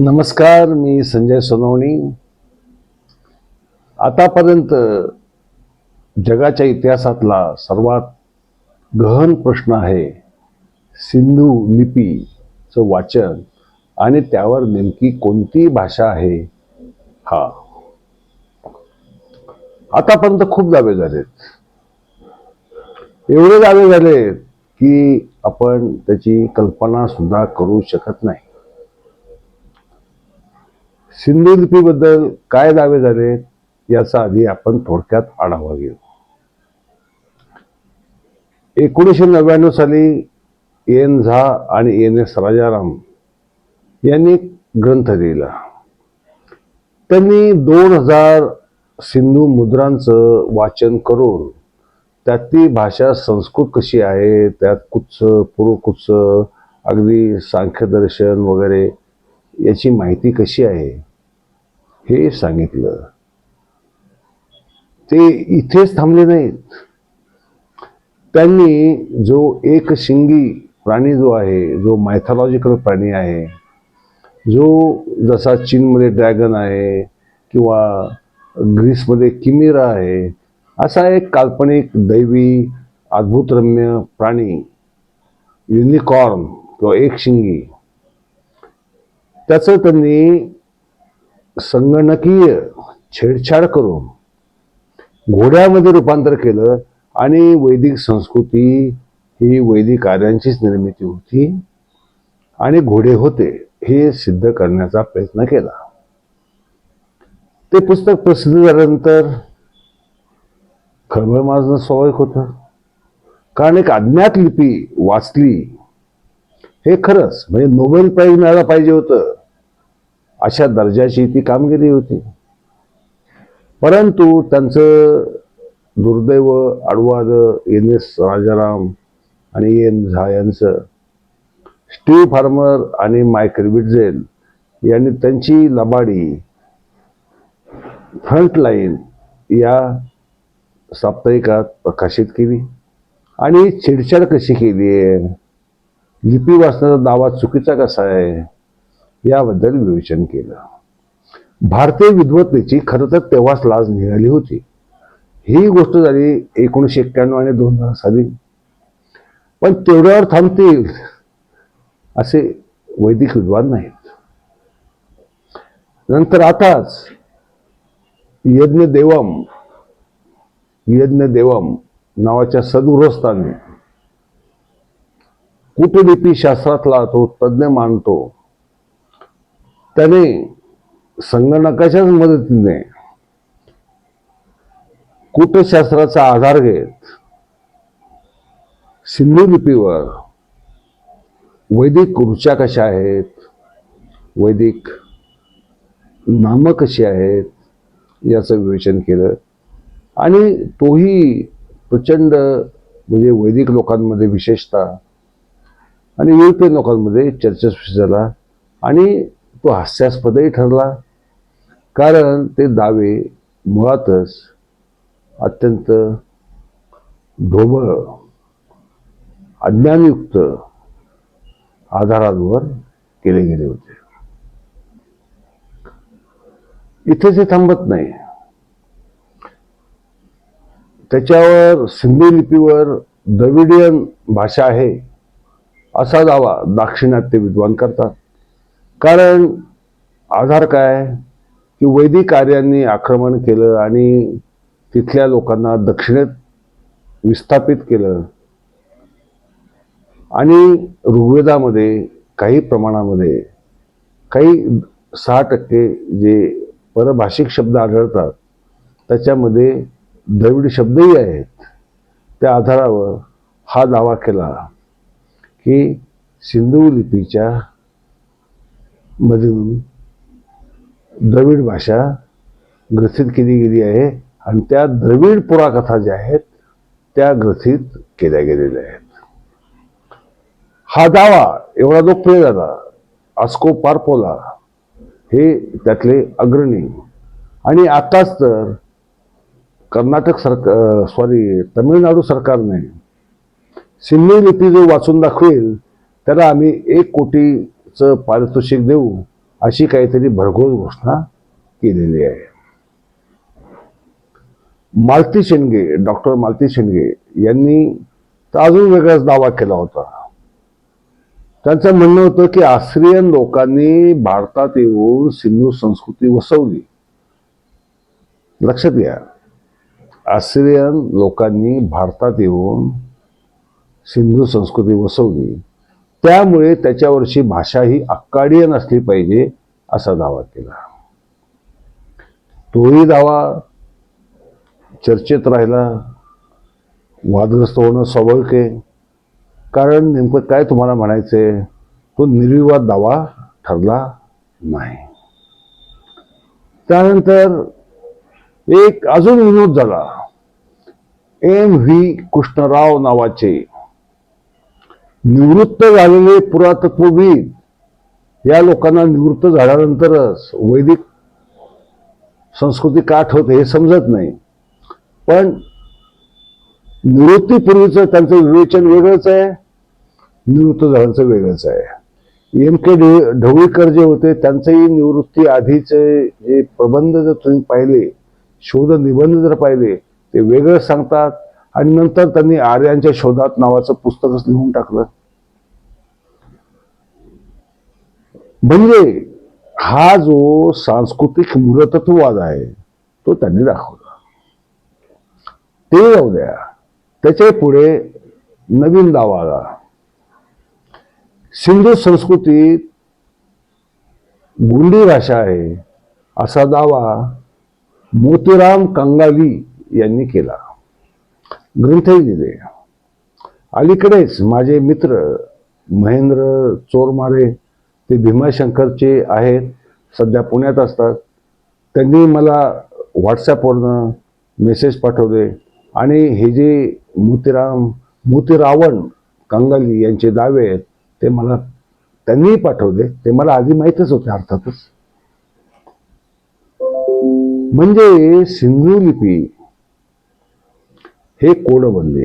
नमस्कार मी संजय सोनवणी. आतापर्यंत जगाच्या इतिहासातला सर्वात गहन प्रश्न आहे सिंधू लिपीचं वाचन आणि त्यावर नेमकी कोणती भाषा आहे हा. आतापर्यंत खूप दावे झालेत. एवढे दावे झालेत की आपण त्याची कल्पना सुद्धा करू शकत नाही. सिंधू लिपीबद्दल काय दावे झाले याचा आधी आपण थोडक्यात आढावा घेऊ. एकोणीसशे नव्याण्णव साली एन झा आणि एन एस राजाराम यांनी ग्रंथ लिहिला. त्यांनी दोन हजार सिंधू मुद्रांचं वाचन करून त्यातली भाषा संस्कृत कशी आहे त्यात कुच्च पूर्वकुच्च अगदी सांख्यदर्शन वगैरे याची माहिती कशी आहे हे सांगितलं. ते इथेच थांबले नाहीत. त्यांनी जो एक शिंगी प्राणी जो आहे जो मायथॉलॉजिकल प्राणी आहे जो जसा चीनमध्ये ड्रॅगन आहे किंवा ग्रीसमध्ये किमिरा आहे असा एक काल्पनिक दैवी अद्भुतरम्य प्राणी युनिकॉर्न किंवा एक शिंगी. त्याचं त्यांनी संगणकीय छेडछाड करून घोड्यामध्ये रूपांतर केलं आणि वैदिक संस्कृती ही वैदिक कार्यांचीच निर्मिती होती आणि घोडे होते हे सिद्ध करण्याचा प्रयत्न केला. ते पुस्तक प्रसिद्ध झाल्यानंतर खळबळ माजणं स्वाभाविक होतं. कारण एक अज्ञात लिपी वाचली हे खरंच म्हणजे नोबेल प्राईज मिळायला पाहिजे होतं. अशा दर्जाची ती कामगिरी होती. परंतु त्यांचं दुर्दैव अडवाद एन एस राजाराम आणि एन झा यांचं स्टीव्ह फार्मर आणि मायक रिबिटझेल यांनी त्यांची लबाडी फ्रंटलाईन या साप्ताहिकात प्रकाशित केली आणि छेडछाड कशी केली आहे? लिपी वाचण्याचा दावा चुकीचा कसा आहे? याबद्दल विवेचन केलं. भारतीय विद्वत्तेची खरं तर तेव्हाच लाज निघाली होती. ही गोष्ट झाली एकोणीसशे एक्क्याण्णव आणि दोन हजार साली. पण तेवढ्यावर थांबतील असे वैदिक विद्वान नाहीत. नंतर आताच यज्ञ देवम यज्ञ देवम नावाच्या सद्गृहस्थाने कुटलिपी शास्त्रातला तो तज्ज्ञ मानतो. त्याने संगणकाच्याच मदतीने कूटशास्त्राचा आधार घेत? सिंधू लिपीवर वैदिक ऋचा कशा आहेत? वैदिक नामं कशी आहेत? याचं विवेचन केलं. आणि तोही प्रचंड म्हणजे वैदिक लोकांमध्ये विशेषतः आणि युरोपियन लोकांमध्ये चर्चस्वी झाला. आणि तो हास्यास्पदही ठरला. कारण ते दावे मुळातच अत्यंत ढोबळ अज्ञानयुक्त आधारांवर केले गेले होते. इथे ते थांबत नाही. त्याच्यावर सिंधी लिपीवर द्रविडियन भाषा आहे असा दावा दाक्षिणात्य विद्वान करतात. कारण आधार काय? की वैदिक कार्यांनी आक्रमण केलं आणि तिथल्या लोकांना दक्षिणेत विस्थापित केलं. आणि ऋग्वेदामध्ये काही प्रमाणामध्ये काही सहा टक्के जे परभाषिक शब्द आढळतात त्याच्यामध्ये द्रविड शब्दही आहेत. त्या आधारावर हा दावा केला की सिंधू लिपीच्या मधून द्रविड भाषा ग्रथित केली गेली आहे आणि त्या द्रविड पुराकथा ज्या आहेत त्या ग्रथित केल्या गेलेल्या आहेत. हा दावा एवढा लोकप्रिय झाला आस्को पारपोला हे त्यातले अग्रणी. आणि आताच तर कर्नाटक सरकार सॉरी तमिळनाडू सरकारने सिंधी लिपी जो वाचून दाखवेल त्याला आम्ही एक कोटी च पारितोषिक देऊ अशी काहीतरी भरघोस घोषणा केलेली आहे. मालती शेंडगे डॉक्टर मालती शेंडगे यांनी तर अजून वेगळाच दावा केला होता. त्यांचं म्हणणं होतं की आस्ट्रियन लोकांनी भारतात येऊन सिंधू संस्कृती वसवली. लक्षात घ्या आस्ट्रियन लोकांनी भारतात येऊन सिंधू संस्कृती वसवली. त्यामुळे त्याच्यावरची भाषा ही अक्काडीय नसली पाहिजे असा दावा केला. तोही दावा चर्चेत राहिला. वादग्रस्त होणं स्वाभाविक आहे. कारण नेमकं काय तुम्हाला म्हणायचंय? तो निर्विवाद दावा ठरला नाही. त्यानंतर एक अजून विनोद झाला. एम व्ही कृष्णराव नावाचे निवृत्त झालेले पुरातत्वविद या लोकांना निवृत्त झाल्यानंतरच वैदिक संस्कृती का आठवते हे समजत नाही. पण निवृत्तीपूर्वीचं त्यांचं विवेचन वेगळंच आहे निवृत्त झाल्याचं वेगळंच आहे. एम के ढवळीकर जे होते त्यांचंही निवृत्ती आधीचे जे प्रबंध जर तुम्ही पाहिले शोध निबंध जर पाहिले ते वेगळं सांगतात. आणि नंतर त्यांनी आर्यांच्या शोधात नावाचं पुस्तकच लिहून टाकलं. म्हणजे हा जो सांस्कृतिक मूलतत्ववाद आहे तो त्यांनी दाखवला. ते जाऊ द्या. त्याच्या पुढे नवीन दावा आला. सिंधू संस्कृतीत गुंडी भाषा आहे असा दावा मोतीराम कंगाली यांनी केला. ग्रंथही दिले अलीकडेच माझे मित्र महेंद्र चोरमारे ते भीमाशंकरचे आहेत सध्या पुण्यात असतात. त्यांनी मला व्हॉट्सॲपवरनं मेसेज पाठवले. आणि हे जे मोतीराम मोतीरावण कंगाली यांचे दावे आहेत ते मला त्यांनीही पाठवले. ते मला आधी माहीतच होते अर्थातच. म्हणजे सिंधू लिपी हे कोडबंदी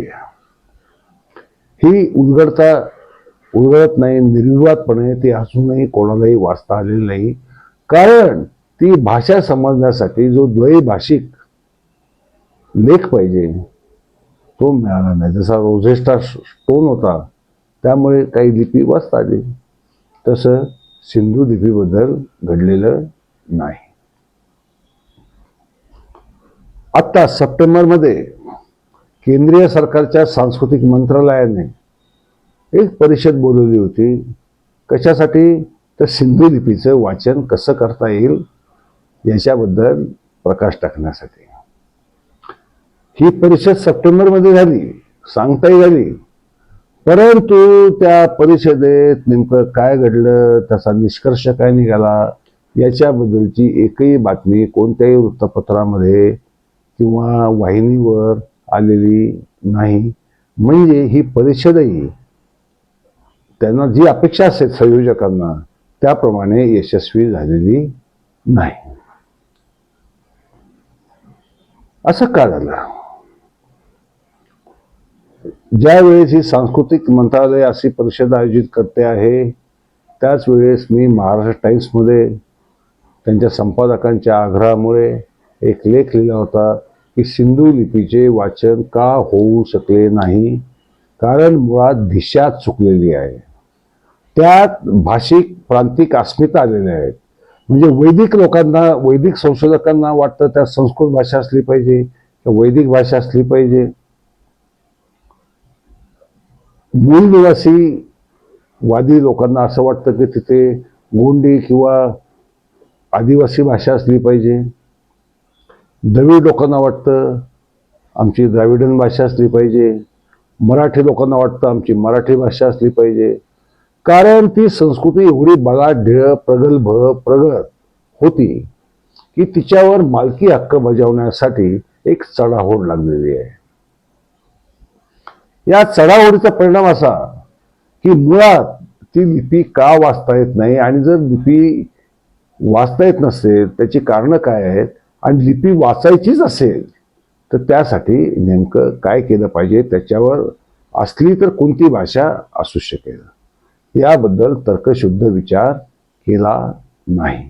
ही उलगडता उलगडत नाही निर्विवादपणे ती अजूनही कोणालाही वाचता आलेली नाही. कारण ती भाषा समजण्यासाठी जो द्वैभाषिक लेख पाहिजे तो मिळाला नाही. जसा रोझेस्टा स्टोन होता त्यामुळे काही लिपी वाचता आली. तसं सिंधू लिपीबद्दल घडलेलं नाही. आत्ता सप्टेंबरमध्ये केंद्रीय सरकारच्या सांस्कृतिक मंत्रालयाने एक परिषद बोलवली होती. कशासाठी? तर सिंधू लिपीचं वाचन कसं करता येईल याच्याबद्दल प्रकाश टाकण्यासाठी. ही परिषद सप्टेंबरमध्ये झाली सांगताही झाली. परंतु त्या परिषदेत नेमकं काय घडलं त्याचा निष्कर्ष काय निघाला याच्याबद्दलची एकही बातमी कोणत्याही वृत्तपत्रामध्ये किंवा वाहिनीवर आलेली नाही. म्हणजे ही परिषदही त्यांना जी अपेक्षा असेल संयोजकांना त्याप्रमाणे यशस्वी झालेली नाही. असं का झालं? ज्यावेळेस ही सांस्कृतिक मंत्रालय अशी परिषद आयोजित करते आहे त्याच वेळेस मी महाराष्ट्र टाइम्समध्ये त्यांच्या संपादकांच्या आग्रहामुळे एक लेख लिहिला होता. की सिंधू लिपीचे वाचन का होऊ शकले नाही? कारण मुळात दिशा चुकलेली आहे. त्यात भाषिक प्रांतिक अस्मिता आलेल्या आहेत. म्हणजे वैदिक लोकांना वैदिक संशोधकांना वाटतं त्यात संस्कृत भाषा असली पाहिजे किंवा वैदिक भाषा असली पाहिजे. मूल निवासी वादी लोकांना असं वाटतं की तिथे गोंडी किंवा आदिवासी भाषा असली पाहिजे. द्रविड लोकांना वाटतं आमची द्राविडन भाषा असली पाहिजे. मराठी लोकांना वाटतं आमची मराठी भाषा असली पाहिजे. कारण ती संस्कृती एवढी बलाढ्य प्रगल्भ प्रगत होती की तिच्यावर मालकी हक्क बजावण्यासाठी एक चढाओढ लागलेली आहे. या चढाओढीचा परिणाम असा की मुळात ती लिपी का वाचता येत नाही? आणि जर लिपी वाचता येत नसेल त्याची कारणं काय आहेत? आणि लिपी वाचायचीच असेल तर त्यासाठी नेमकं काय केलं पाहिजे त्याच्यावर असली तर कोणती भाषा असू शकेल? याबद्दल तर्कशुद्ध विचार केला नाही.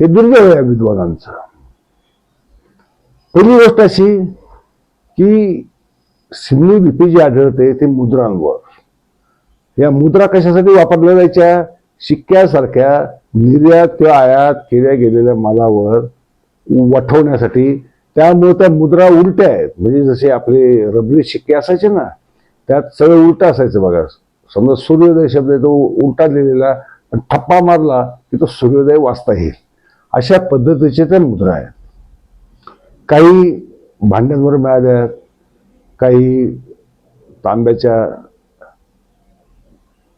हे दुर्दैव या विद्वानांचं. पहिली गोष्ट अशी की सिंधू लिपी जी आढळते ते मुद्रांवर. या मुद्रा कशासाठी वापरल्या जायच्या? शिक्क्यासारख्या निर्यात किंवा आयात केल्या गेलेल्या मालावर वठवण्यासाठी. त्यामुळे त्या मुद्रा उलट्या आहेत. म्हणजे जसे आपले रबरी शिक्के असायचे ना त्यात सगळं उलटा असायचं बघा. समजा सूर्योदय शब्द तो उलटा लिहिलेला ठप्पा मारला की तो सूर्योदय वाचता येईल. अशा पद्धतीचे त्या मुद्रा आहेत. काही भांड्यांवर मिळाल्या काही तांब्याच्या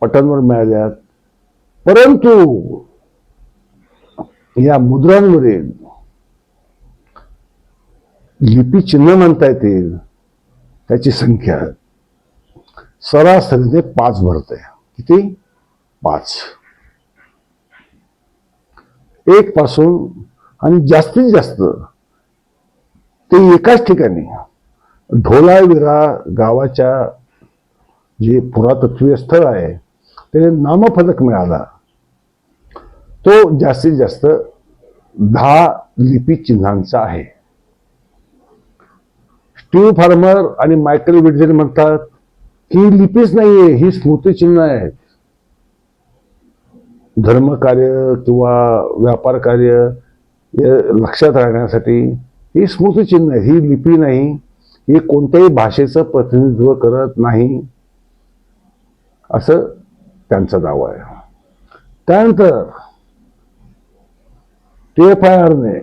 पटांवर मिळाल्या परंतु या मुद्रांवरील लिपी चिन्ह म्हणता येतील त्याची संख्या. सरासरीने पाच भरते किती? पाच. एक पासून आणि जास्तीत जास्त ते एकाच ठिकाणी. ढोलाविरा गावाच्या जे पुरातत्वीय स्थळ आहे त्याने नामफलक मिळाला. तो जास्तीत जास्त दहा लिपी चिन्हांचा आहे. स्टीव्ह फार्मर आणि मायकल विडजेल म्हणतात ही लिपीच नाहीये ही स्मृतिचिन्ह आहेत धर्मकार्य किंवा व्यापार कार्य लक्षात राहण्यासाठी ही स्मृतिचिन्ह आहे ही लिपी नाही ही कोणत्याही भाषेचं प्रतिनिधित्व करत नाही. असं त्यांचा दावा आहे. त्यानंतर टी एफ आय आरने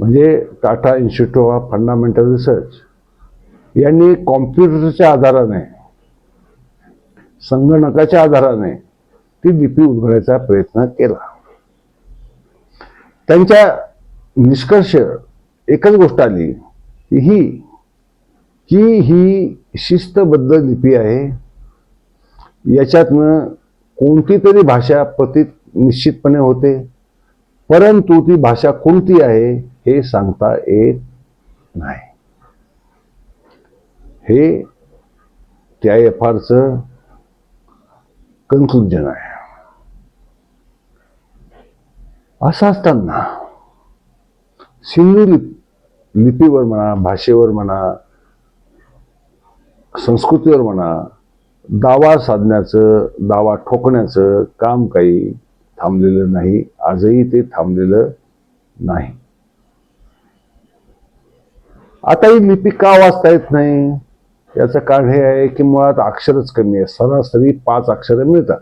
म्हणजे Tata Institute of Fundamental Research यांनी कॉम्प्युटरच्या आधाराने संगणकाच्या आधाराने ती लिपी उलगडायचा प्रयत्न केला. त्यांच्या निष्कर्ष एकच गोष्ट आली की ही की ही शिस्तबद्ध लिपी आहे. याच्यातनं कोणती तरी भाषा प्रतीत निश्चितपणे होते. परंतु ती भाषा कोणती आहे हे सांगता येत नाही. हे त्या एफ आरचं कन्क्लुजन आहे. असं असताना सिंधू लिप लिपीवर म्हणा भाषेवर म्हणा संस्कृतीवर म्हणा दावा साधण्याचं दावा ठोकण्याचं काम काही थांबलेलं नाही. आजही ते थांबलेलं नाही. आता ही लिपी का वाचता येत नाही? याचं कारण हे आहे की मुळात अक्षरच कमी आहे. सरासरी पाच अक्षरं मिळतात.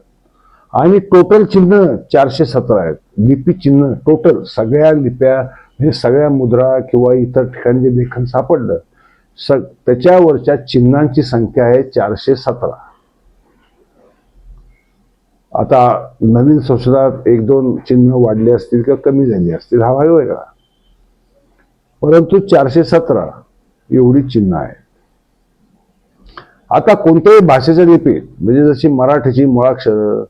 आणि टोटल चिन्ह चारशे सतरा आहेत. लिपी चिन्ह टोटल सगळ्या लिप्या हे सगळ्या मुद्रा किंवा इतर ठिकाणी जे लेखन सापडलं स त्याच्यावरच्या चिन्हांची संख्या आहे चारशे सतरा. आता नवीन संसदात एक दोन चिन्ह वाढले असतील किंवा कमी झाली असतील हा भाग वेगळा. परंतु चारशे सतरा एवढी चिन्ह आहेत. आता कोणत्याही भाषेच्या लिपीत म्हणजे जशी मराठीची मुळाक्षर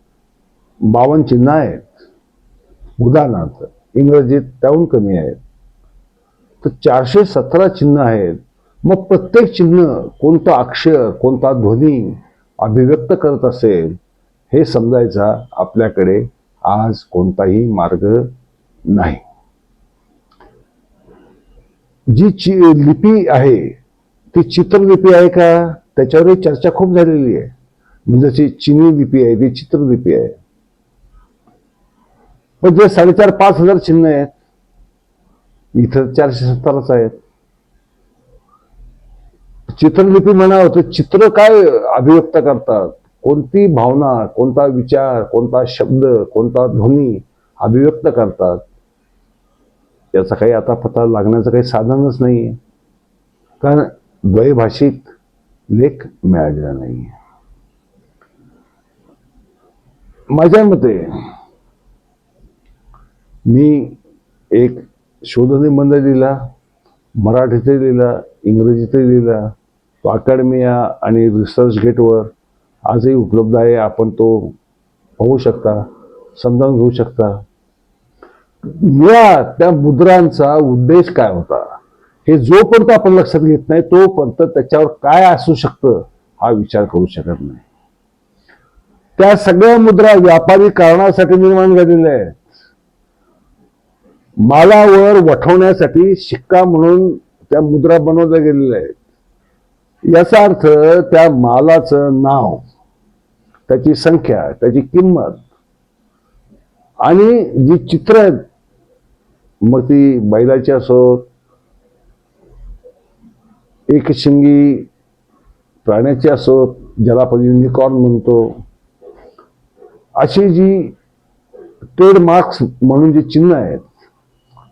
बावन्न चिन्ह आहेत. उदाहरणार्थ इंग्रजीत त्याहून कमी आहेत. तर चारशे सतरा चिन्ह आहेत. मग प्रत्येक चिन्ह कोणतं अक्षर कोणता ध्वनी अभिव्यक्त करत असेल हे समजायचा आपल्याकडे आज कोणताही मार्ग नाही. जी चि लिपी आहे ती चित्रलिपी आहे का? त्याच्यावरही चर्चा खूप झालेली आहे. म्हणजे जशी चिनी लिपी आहे ती चित्रलिपी आहे. पण जे साडेचार पाच हजार चिन्ह आहेत इथं चारशे सत्तरच आहेत. चित्रलिपी म्हणावं तर चित्र काय अभिव्यक्त करतात? कोणती भावना कोणता विचार कोणता शब्द कोणता ध्वनी अभिव्यक्त करतात? याचा काही आता पता लागण्याचं काही साधनच नाही आहे कारण द्वैभाषिक लेख मिळालेला नाही माझ्या मते मी एक शोधनिबंध लिहिला मराठीतही लिहिला इंग्रजीतही लिहिला तो अकॅडमिया आणि रिसर्च गेटवर आजही उपलब्ध आहे. आपण तो पाहू शकता समजावून घेऊ शकता. या त्या मुद्रांचा उद्देश काय होता? हे जोपर्यंत आपण लक्षात घेत नाही तोपर्यंत त्याच्यावर काय असू शकतं हा विचार करू शकत नाही. त्या सगळ्या मुद्रा व्यापारी कारणासाठी निर्माण झालेल्या आहेत. मालावर वठवण्यासाठी शिक्का म्हणून त्या मुद्रा बनवल्या गेलेल्या आहेत. याचा अर्थ त्या मालाचं नाव त्याची संख्या त्याची किंमत. आणि जी चित्र आहेत मग ती बैलाची असोत एक शिंगी प्राण्याची असोत ज्याला आपण युनिकॉर्न म्हणतो अशी जी ट्रेडमार्क्स म्हणून जी चिन्ह आहेत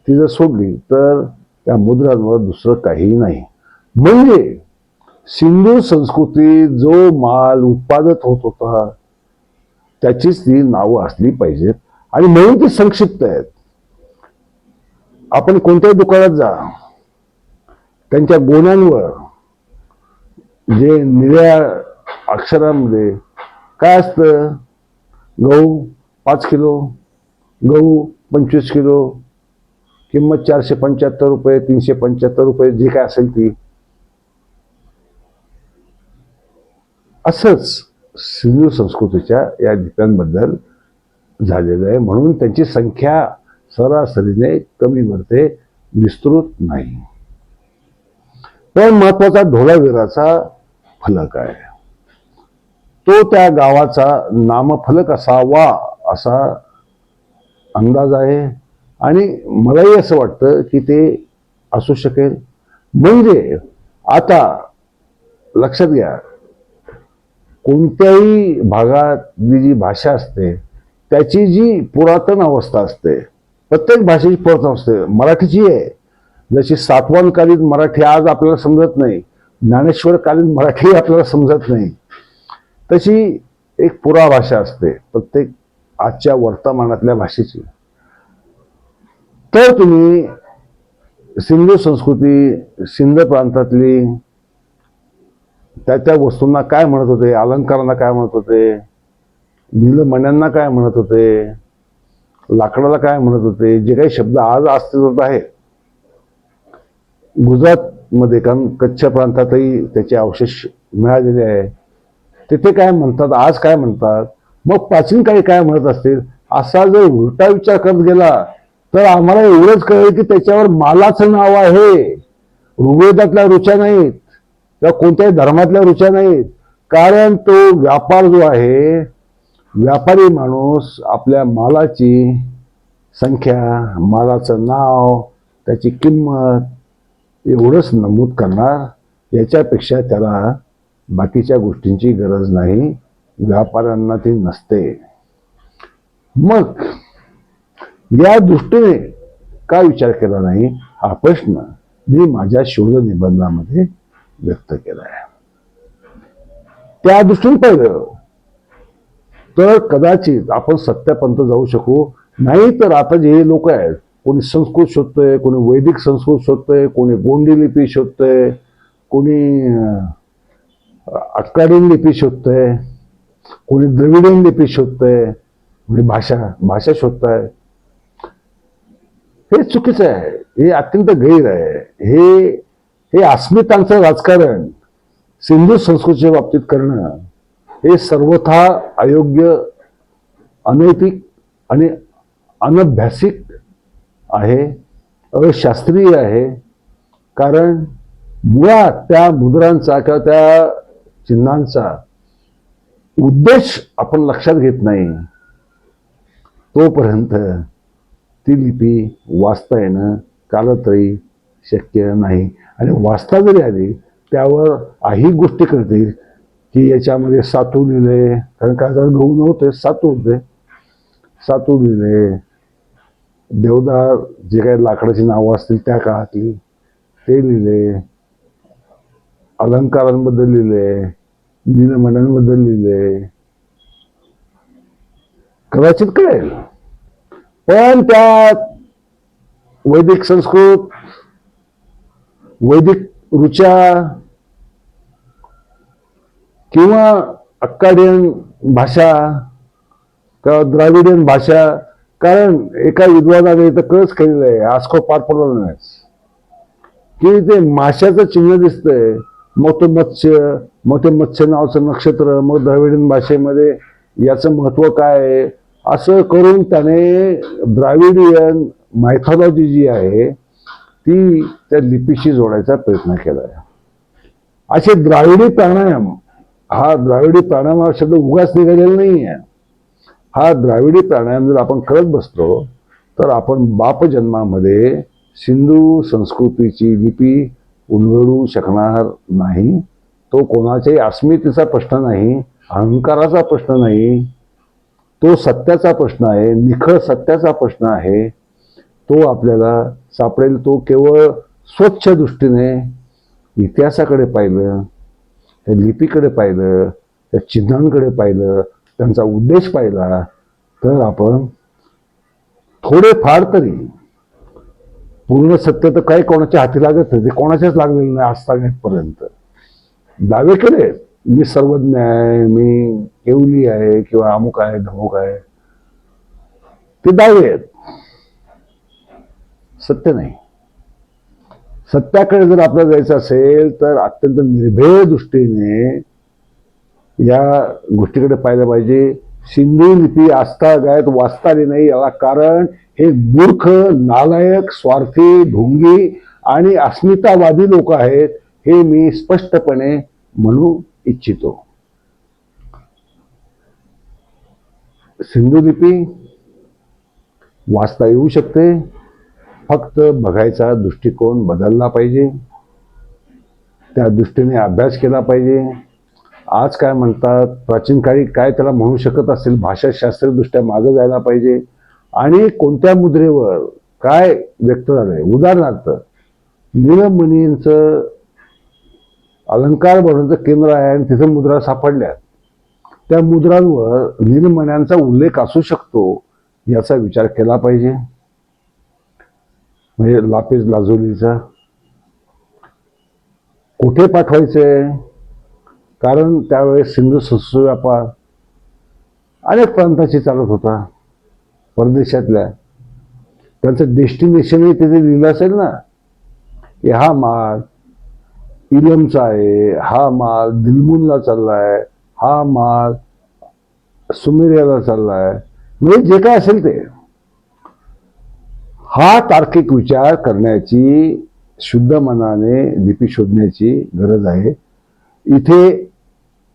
ती जर सोडली तर त्या मुद्रांवर दुसरं काहीही नाही. म्हणजे सिंधू संस्कृतीत जो माल उत्पादक होत होता त्याचीच ती नावं असली पाहिजेत. आणि म्हणून ती संक्षिप्त आहेत. आपण कोणत्याही दुकानात जा त्यांच्या गोण्यांवर जे निळ्या अक्षरांमध्ये काय असतं? गहू पाच किलो गहू पंचवीस किलो किंमत चारशे पंच्याहत्तर रुपये तीनशे पंच्याहत्तर रुपये जे काय असेल ती. असंच सिंधू संस्कृतीच्या या लिप्यांबद्दल झालेलं आहे. म्हणून त्यांची संख्या सरासरीने कमी भरते विस्तृत नाही. पण महत्त्वाचा ढोलावीराचा फलक आहे. तो त्या गावाचा नामफलक असावा असा अंदाज आहे. आणि मलाही असं वाटतं की ते असू शकेल. म्हणजे आता लक्षात घ्या कोणत्याही भागातली जी भाषा असते त्याची जी पुरातन अवस्था असते प्रत्येक भाषेची पुरातन असते. मराठीची आहे. जशी सातवानकालीन मराठी आज आपल्याला समजत नाही ज्ञानेश्वरकालीन मराठी आपल्याला समजत नाही तशी एक पुरा भाषा असते प्रत्येक आजच्या वर्तमानातल्या भाषेची. तर तुम्ही सिंधू संस्कृती सिंध प्रांतातली त्या त्या वस्तूंना काय म्हणत होते? अलंकारांना काय म्हणत होते? नीलमण्यांना काय म्हणत होते? लाकडाला काय म्हणत होते? जे काही शब्द आज अस्तित्वात आहे गुजरातमध्ये कारण कच्छ प्रांतातही त्याचे अवशेष मिळालेले आहे. तिथे काय म्हणतात? आज काय म्हणतात? मग प्राचीन काळी काय म्हणत असतील? असा जर उलटा विचार करत गेला तर आम्हाला एवढंच कळेल की त्याच्यावर मालाचं नाव आहे. ऋग्वेदातल्या रुचा नाहीत. किंवा कोणत्याही धर्मातल्या रुचा नाहीत. कारण तो व्यापार जो आहे व्यापारी माणूस आपल्या मालाची संख्या मालाचं नाव त्याची किंमत एवढंच नमूद करणार याच्यापेक्षा त्याला बाकीच्या गोष्टींची गरज नाही व्यापाऱ्यांना ती नसते. मग या दृष्टीने का विचार केला नाही? हा प्रश्न मी माझ्या शोध निबंधामध्ये व्यक्त केला आहे त्या दृष्टीने पाहिलं तर कदाचित आपण सत्यापंत जाऊ शकू. नाही तर आता जे लोक आहेत कोणी संस्कृत शोधतंय कोणी वैदिक संस्कृत शोधतोय कोणी गोंडी लिपी शोधतंय कोणी अं, लिपी शोधतंय कोणी द्रविडियन लिपी शोधतंय म्हणजे भाषा भाषा शोधताय. हे चुकीचं आहे. हे अत्यंत गैर आहे. हे हे अस्मितांचं राजकारण सिंधू संस्कृतीच्या बाबतीत करणं हे सर्वथा अयोग्य अनैतिक आणि अनभ्यासिक आहे अशास्त्रीय आहे. कारण मुळात त्या मुद्रांचा किंवा त्या चिन्हांचा उद्देश आपण लक्षात घेत नाही. तोपर्यंत ती लिपी वाचता येणं कालत्रयी शक्य नाही. आणि वाचता जरी आली त्यावर काही गोष्टी करतील की याच्यामध्ये सातू लिहिले. कारण काय झालं गहू नव्हते सातू होते. सातू लिहिले. देवदार जे काही लाकडाची नावं असतील त्या काळातली ते लिहिले. अलंकारांबद्दल लिहिले. निलमण्यांबद्दल लिहिले. कदाचित कळेल. पण त्यात वैदिक संस्कृत वैदिक ऋचा किंवा अक्काडियन भाषा किंवा द्राविडियन भाषा कारण एका विद्वानाने तर कळच केलेलं आहे आस्को पार पडला नाही. की ते माशाचं चिन्ह दिसतंय मग तो मत्स्य मग ते मत्स्य नावाचं नक्षत्र मग द्राविडियन भाषेमध्ये याचं महत्त्व काय आहे? असं करून त्याने द्राविडियन मायथॉलॉजी जी आहे ती त्या लिपीशी जोडायचा प्रयत्न केला आहे असे द्राविडी प्राणायाम हा द्राविडी प्राणायाम हा शब्द उगाच निघालेला नाही आहे हा द्राविडी प्राणायाम जर आपण करत बसलो तर आपण बाप जन्मामध्ये सिंधू संस्कृतीची लिपी उलगडू शकणार नाही. तो कोणाच्याही अस्मितेचा प्रश्न नाही अहंकाराचा प्रश्न नाही. तो सत्याचा प्रश्न आहे निखळ सत्याचा प्रश्न आहे. तो आपल्याला सापडेल तो केवळ स्वच्छ दृष्टीने इतिहासाकडे पाहिलं त्या लिपीकडे पाहिलं त्या चिन्हांकडे पाहिलं त्यांचा उद्देश पाहिला तर आपण थोडेफार तरी पूर्ण सत्य तर काही कोणाच्या हाती लागत नाही ते कोणाच्याच लागलेलं नाही आजतागतपर्यंत दावे केले मी सर्वज्ञ आहे मी केवली आहे किंवा अमुक आहे धमुक आहे ते दावे आहेत. सत्य नाही. सत्याकडे जर आपल्याला जायचं असेल तर अत्यंत निर्भय दृष्टीने या गोष्टीकडे पाहिलं पाहिजे. सिंधू लिपी आस्था गायत वाचता आली नाही याला कारण हे मूर्ख नालायक स्वार्थी ढोंगी आणि अस्मितावादी लोक आहेत हे मी स्पष्टपणे म्हणू इच्छितो. सिंधू लिपी वाचता येऊ शकते. फक्त बघायचा दृष्टिकोन बदलला पाहिजे. त्या दृष्टीने अभ्यास केला पाहिजे. आज काय म्हणतात प्राचीन काळी काय त्याला म्हणू शकत असेल भाषाशास्त्रीयदृष्ट्या मागं जायला पाहिजे. आणि कोणत्या मुद्रेवर काय व्यक्त झालंय? उदाहरणार्थ नीलमणींचं अलंकार बनवण्याचं केंद्र आहे आणि तिथे मुद्रा सापडल्या त्या मुद्रांवर नीलमण्यांचा उल्लेख असू शकतो याचा विचार केला पाहिजे. म्हणजे लापीस लाजोलीचा कुठे पाठवायचे? कारण त्यावेळेस सिंधू संस्कृत व्यापार अनेक प्रांताशी चालत होता परदेशातल्या. त्यांचं डेस्टिनेशनही तिथे लिहिलं असेल ना की हा माल इलमचा आहे हा माल दिलमुनला चाललाय हा माल सुमेरियाला चाललाय. म्हणजे जे काय असेल ते. हा तार्किक विचार करण्याची शुद्ध मनाने लिपी शोधण्याची गरज आहे. इथे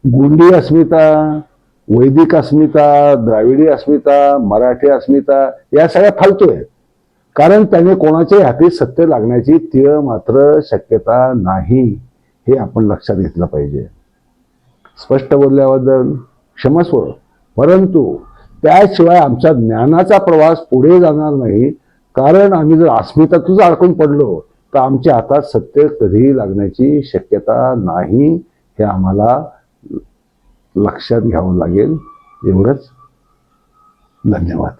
गोंडी अस्मिता वैदिक अस्मिता द्राविडी अस्मिता मराठी अस्मिता या सगळ्या फालतू आहेत. कारण त्याने कोणाच्याही हाती सत्य लागण्याची तीळ मात्र शक्यता नाही हे आपण लक्षात घेतलं पाहिजे. स्पष्ट बोलल्याबद्दल क्षमस्व परंतु त्याशिवाय आमचा ज्ञानाचा प्रवास पुढे जाणार नाही कारण आम्ही जर अस्मितातच अडकून पडलो तर आमच्या हातात सत्य कधीही लागण्याची शक्यता नाही हे आम्हाला लक्षात घ्यावं लागेल. एवढंच. धन्यवाद.